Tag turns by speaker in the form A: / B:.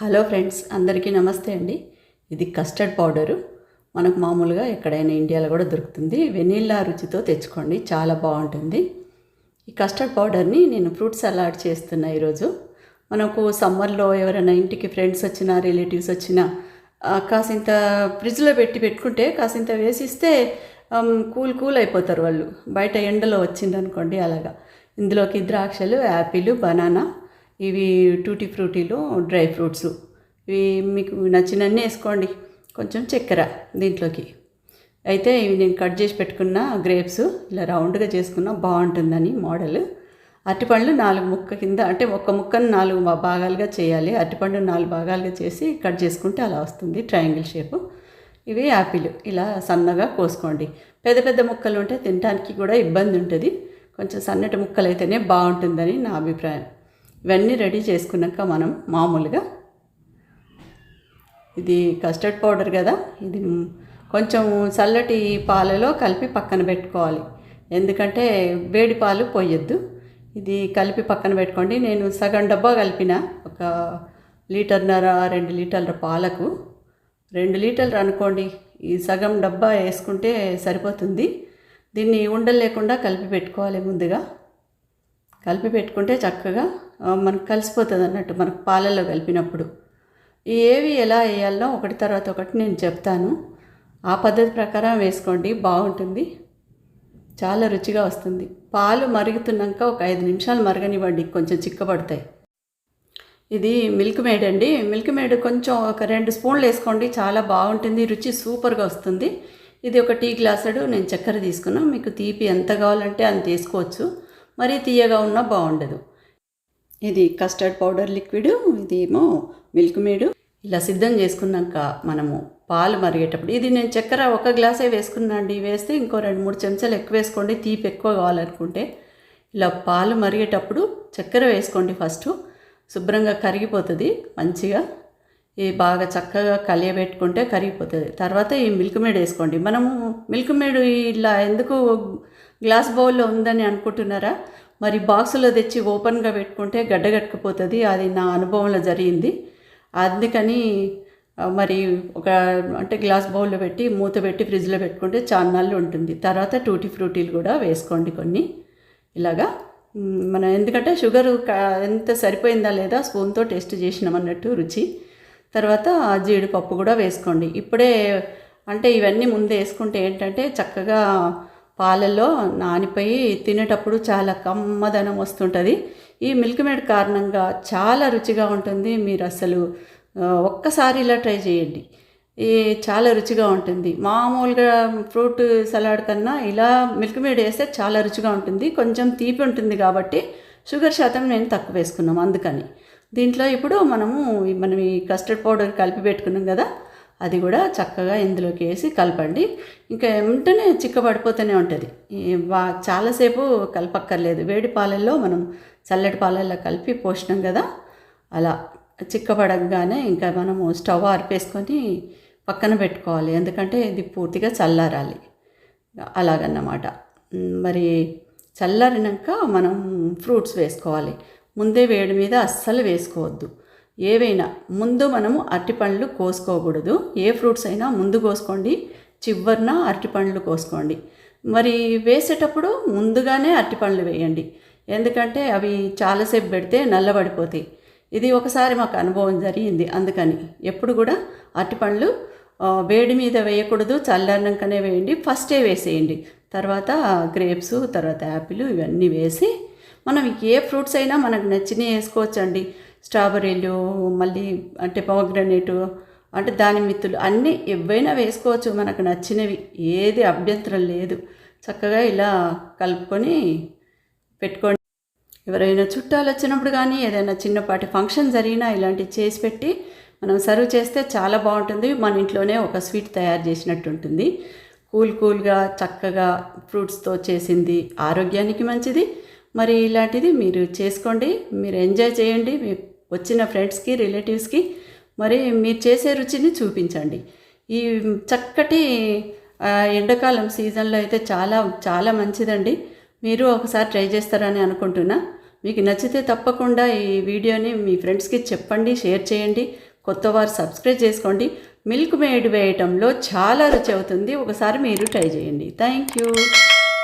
A: Hello friends అందరికీ నమస్తే అండి. ఇది కస్టర్డ్ పౌడరు. మనకు మామూలుగా ఎక్కడైనా ఇండియాలో కూడా దొరుకుతుంది. వెనీలా రుచితో తెచ్చుకోండి చాలా బాగుంటుంది. ఈ కస్టర్డ్ పౌడర్ని నేను ఫ్రూట్ సలాడ్ చేస్తున్నా ఈరోజు. మనకు సమ్మర్లో ఎవరైనా ఇంటికి ఫ్రెండ్స్ వచ్చినా రిలేటివ్స్ వచ్చినా కాసింత ఫ్రిడ్జ్లో పెట్టి పెట్టుకుంటే కాసింత వేసిస్తే కూల్ కూల్ అయిపోతారు వాళ్ళు. బయట ఎండలో వచ్చిందనుకోండి అలాగా. ఇందులోకి ద్రాక్షలు యాపిల్ బనానా ఇవి టూటీ ఫ్రూటీలు డ్రై ఫ్రూట్స్. ఇవి మీకు నచ్చినన్నీ వేసుకోండి. కొంచెం చక్కెర దీంట్లోకి. అయితే ఇవి నేను కట్ చేసి పెట్టుకున్న గ్రేప్స్ ఇలా రౌండ్గా చేసుకున్న బాగుంటుందని మోడల్. అరటిపండ్లు నాలుగు ముక్క కింద అంటే ఒక్క ముక్కను నాలుగు భాగాలుగా చేయాలి. అరటిపండు నాలుగు భాగాలుగా చేసి కట్ చేసుకుంటే అలా వస్తుంది ట్రయాంగిల్ షేపు. ఇవి యాపిల్ ఇలా సన్నగా కోసుకోండి. పెద్ద పెద్ద ముక్కలు ఉంటే తినడానికి కూడా ఇబ్బంది ఉంటుంది. కొంచెం సన్నటి ముక్కలు అయితేనే బాగుంటుందని నా అభిప్రాయం. ఇవన్నీ రెడీ చేసుకున్నాక మనం మామూలుగా ఇది కస్టర్డ్ పౌడర్ కదా ఇది కొంచెం చల్లటి పాలలో కలిపి పక్కన పెట్టుకోవాలి. ఎందుకంటే వేడి పాలు పోయొద్దు. ఇది కలిపి పక్కన పెట్టుకోండి. నేను సగం డబ్బా కలిపిన ఒక లీటర్న్నర రెండు లీటర్ల పాలకు రెండు లీటర్లు అనుకోండి. ఈ సగం డబ్బా వేసుకుంటే సరిపోతుంది. దీన్ని ఉండలు లేకుండా కలిపి పెట్టుకోవాలి ముందుగా. కలిపి పెట్టుకుంటే చక్కగా మనకు కలిసిపోతుంది అన్నట్టు మనకు పాలల్లో కలిపినప్పుడు. ఈ ఏవి ఎలా వేయాలో ఒకటి తర్వాత ఒకటి నేను చెప్తాను. ఆ పద్ధతి ప్రకారం వేసుకోండి బాగుంటుంది. చాలా రుచిగా వస్తుంది. పాలు మరుగుతున్నాక ఒక ఐదు నిమిషాలు మరగనివ్వండి కొంచెం చిక్కబడతాయి. ఇది మిల్క్ మేడ్ అండి. మిల్క్ మేడ్ కొంచెం ఒక రెండు స్పూన్లు వేసుకోండి చాలా బాగుంటుంది రుచి సూపర్గా వస్తుంది. ఇది ఒక టీ గ్లాసుడు నేను చక్కెర తీసుకున్నాను మీకు తీపి ఎంత కావాలంటే అంత వేసుకోవచ్చు. మరీ తీయగా ఉన్నా బాగుండదు. ఇది కస్టర్డ్ పౌడర్ లిక్విడ్ ఇదేమో మిల్క్ మేడు ఇలా సిద్ధం చేసుకున్నాక మనము పాలు మరిగేటప్పుడు ఇది నేను చక్కెర ఒక గ్లాసే వేసుకున్నా అండి వేస్తే ఇంకో రెండు మూడు చెంచాలు ఎక్కువ వేసుకోండి. తీపి ఎక్కువ కావాలనుకుంటే. ఇలా పాలు మరిగేటప్పుడు చక్కెర వేసుకోండి ఫస్ట్ శుభ్రంగా కరిగిపోతుంది మంచిగా. ఇది బాగా చక్కగా కలియబెట్టుకుంటే కరిగిపోతుంది. తర్వాత ఈ మిల్క్ మేడ్ వేసుకోండి. మనము మిల్క్ మేడ్ ఇలా ఎందుకు గ్లాస్ బౌల్లో ఉందని అనుకుంటున్నారా? మరి బాక్సులో తెచ్చి ఓపెన్గా పెట్టుకుంటే గడ్డగట్టుకుపోతుంది. అది నా అనుభవంలో జరిగింది. అందుకని మరి ఒక అంటే గ్లాస్ బౌల్లో పెట్టి మూత పెట్టి ఫ్రిడ్జ్లో పెట్టుకుంటే చాన్నాళ్ళు ఉంటుంది. తర్వాత టూటీ ఫ్రూటీలు కూడా వేసుకోండి కొన్ని. ఇలాగా మనం ఎందుకంటే షుగర్ ఎంత సరిపోయిందా లేదా స్పూన్తో టేస్ట్ చేసినాం అన్నట్టు రుచి. తర్వాత జీడిపప్పు కూడా వేసుకోండి. ఇప్పుడే అంటే ఇవన్నీ ముందే వేసుకుంటే ఏంటంటే చక్కగా పాలల్లో నానిపోయి తినేటప్పుడు చాలా కమ్మదనం వస్తుంటుంది. ఈ మిల్క్ మేడ్ కారణంగా చాలా రుచిగా ఉంటుంది. మీరు అసలు ఒక్కసారి ఇలా ట్రై చేయండి. ఈ చాలా రుచిగా ఉంటుంది. మామూలుగా ఫ్రూట్ సలాడ్ కన్నా ఇలా మిల్క్ మేడ్ వేస్తే చాలా రుచిగా ఉంటుంది. కొంచెం తీపి ఉంటుంది కాబట్టి షుగర్ శాతం నేను తక్కువ వేసుకున్నాం అందుకని. దీంట్లో ఇప్పుడు మనము మనం ఈ కస్టర్డ్ పౌడర్ కలిపి పెట్టుకున్నాం కదా అది కూడా చక్కగా ఇందులోకి వేసి కలపండి. ఇంకా వెంటనే చిక్కబడిపోతూనే ఉంటుంది. బా చాలాసేపు కలపక్కర్లేదు. వేడి పాలల్లో మనం చల్లటి పాలల్లో కలిపి పోసినాం కదా? అలా చిక్కబడగానే ఇంకా మనము స్టవ్ ఆర్పేసుకొని పక్కన పెట్టుకోవాలి. ఎందుకంటే ఇది పూర్తిగా చల్లారాలి. అలాగన్నమాట. మరి చల్లారినాక మనం ఫ్రూట్స్ వేసుకోవాలి. ముందే వేడి మీద అస్సలు వేసుకోవద్దు. ఏవైనా ముందు మనము అరటిపండ్లు కోసుకోకూడదు. ఏ ఫ్రూట్స్ అయినా ముందు కోసుకోండి. చివరిన అరటిపండ్లు కోసుకోండి. మరి వేసేటప్పుడు ముందుగానే అరటిపండ్లు వేయండి. ఎందుకంటే అవి చాలాసేపు పెడితే నల్లబడిపోతాయి. ఇది ఒకసారి మాకు అనుభవం జరిగింది. అందుకని ఎప్పుడు కూడా అరటిపండ్లు వేడి మీద వేయకూడదు. చల్లారినాకనే వేయండి. ఫస్టే వేసేయండి. తర్వాత గ్రేప్స్ తర్వాత యాపిల్ ఇవన్నీ వేసి మనం ఏ ఫ్రూట్స్ అయినా మనకు నచ్చినవి వేసుకోవచ్చండి. స్ట్రాబెర్రీలు మళ్ళీ అంటే పొమగ్రనేటు అంటే దాని మిత్తులు అన్నీ ఎవైనా వేసుకోవచ్చు. మనకు నచ్చినవి ఏది అభ్యంతరం లేదు. చక్కగా ఇలా కలుపుకొని పెట్టుకోండి. ఎవరైనా చుట్టాలు వచ్చినప్పుడు కానీ ఏదైనా చిన్నపాటి ఫంక్షన్ జరిగినా ఇలాంటివి చేసి పెట్టి మనం సర్వ్ చేస్తే చాలా బాగుంటుంది. మన ఇంట్లోనే ఒక స్వీట్ తయారు చేసినట్టు ఉంటుంది. కూల్ కూల్గా చక్కగా ఫ్రూట్స్తో చేసింది ఆరోగ్యానికి మంచిది. మరి ఇలాంటిది మీరు చేసుకోండి. మీరు ఎంజాయ్ చేయండి. మీ వచ్చిన ఫ్రెండ్స్కి రిలేటివ్స్కి మరి మీరు చేసే రుచిని చూపించండి. ఈ చక్కటి ఎండాకాలం సీజన్లో అయితే చాలా చాలా మంచిదండి. మీరు ఒకసారి ట్రై చేస్తారని అనుకుంటున్నా. మీకు నచ్చితే తప్పకుండా ఈ వీడియోని మీ ఫ్రెండ్స్కి చెప్పండి షేర్ చేయండి కొత్త వారు సబ్స్క్రైబ్ చేసుకోండి. మిల్క్ మేడ్ వేయటంలో చాలా రుచి అవుతుంది. ఒకసారి మీరు ట్రై చేయండి. Thank you.